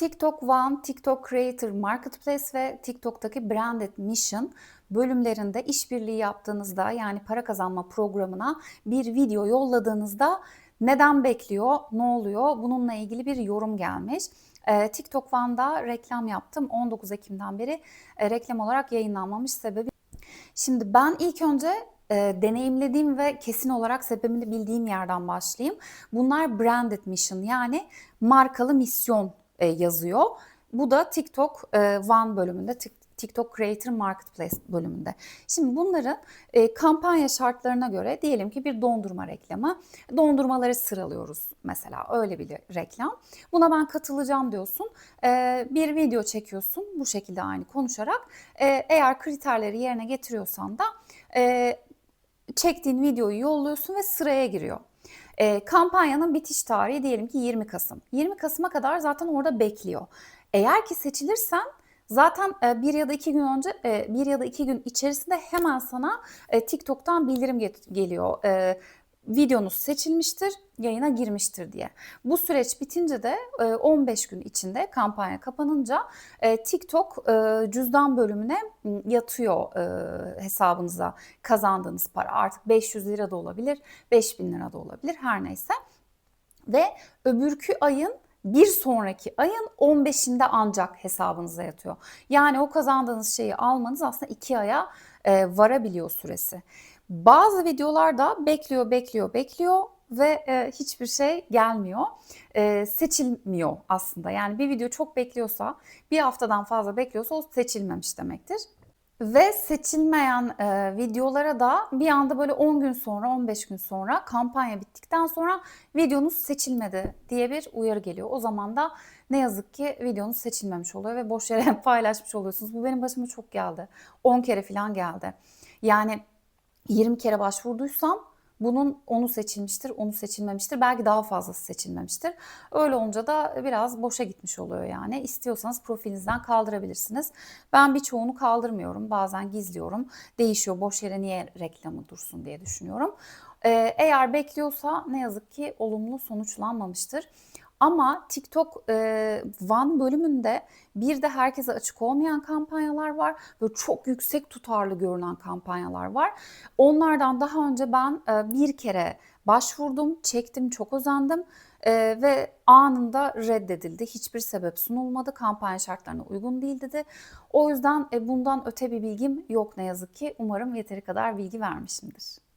TikTok One, TikTok Creator Marketplace ve TikTok'taki Branded Mission bölümlerinde işbirliği yaptığınızda yani para kazanma programına bir video yolladığınızda neden bekliyor, ne oluyor bununla ilgili bir yorum gelmiş. Ee, TikTok One'da reklam yaptım. 19 Ekim'den beri e, reklam olarak yayınlanmamış sebebi. Şimdi ben ilk önce e, deneyimlediğim ve kesin olarak sebebini bildiğim yerden başlayayım. Bunlar branded mission yani markalı misyon e, yazıyor. Bu da TikTok e, One bölümünde, Tik- TikTok Creator Marketplace bölümünde. Şimdi bunların e, kampanya şartlarına göre diyelim ki bir dondurma reklamı. Dondurmaları sıralıyoruz mesela öyle bir reklam. Buna ben katılacağım diyorsun. E, bir video çekiyorsun bu şekilde aynı konuşarak. E, eğer kriterleri yerine getiriyorsan da e, çektiğin videoyu yolluyorsun ve sıraya giriyor. E, kampanyanın bitiş tarihi diyelim ki 20 Kasım. 20 Kasım'a kadar zaten orada bekliyor. Eğer ki seçilirsen zaten e, bir ya da iki gün önce, e, bir ya da iki gün içerisinde hemen sana e, TikTok'tan bildirim geliyor. E, videonuz seçilmiştir, yayına girmiştir diye. Bu süreç bitince de e, 15 gün içinde kampanya kapanınca e, TikTok e, cüzdan bölümüne yatıyor e, hesabınıza kazandığınız para. Artık 500 lira da olabilir, 5000 lira da olabilir her neyse. Ve öbürkü ayın bir sonraki ayın 15'inde ancak hesabınıza yatıyor. Yani o kazandığınız şeyi almanız aslında iki aya e, varabiliyor süresi. Bazı videolarda bekliyor, bekliyor, bekliyor ve e, hiçbir şey gelmiyor. E, seçilmiyor aslında. Yani bir video çok bekliyorsa, bir haftadan fazla bekliyorsa o seçilmemiş demektir. Ve seçilmeyen e, videolara da bir anda böyle 10 gün sonra, 15 gün sonra kampanya bittikten sonra videonuz seçilmedi diye bir uyarı geliyor. O zaman da ne yazık ki videonuz seçilmemiş oluyor ve boş yere paylaşmış oluyorsunuz. Bu benim başıma çok geldi. 10 kere falan geldi. Yani 20 kere başvurduysam bunun onu seçilmiştir, onu seçilmemiştir. Belki daha fazlası seçilmemiştir. Öyle olunca da biraz boşa gitmiş oluyor yani. İstiyorsanız profilinizden kaldırabilirsiniz. Ben birçoğunu kaldırmıyorum. Bazen gizliyorum. Değişiyor. Boş yere niye reklamı dursun diye düşünüyorum. Ee, eğer bekliyorsa ne yazık ki olumlu sonuçlanmamıştır. Ama TikTok e, One bölümünde bir de herkese açık olmayan kampanyalar var. Böyle çok yüksek tutarlı görünen kampanyalar var. Onlardan daha önce ben e, bir kere başvurdum, çektim, çok özendim e, ve anında reddedildi. Hiçbir sebep sunulmadı. Kampanya şartlarına uygun değil dedi. O yüzden e, bundan öte bir bilgim yok ne yazık ki. Umarım yeteri kadar bilgi vermişimdir.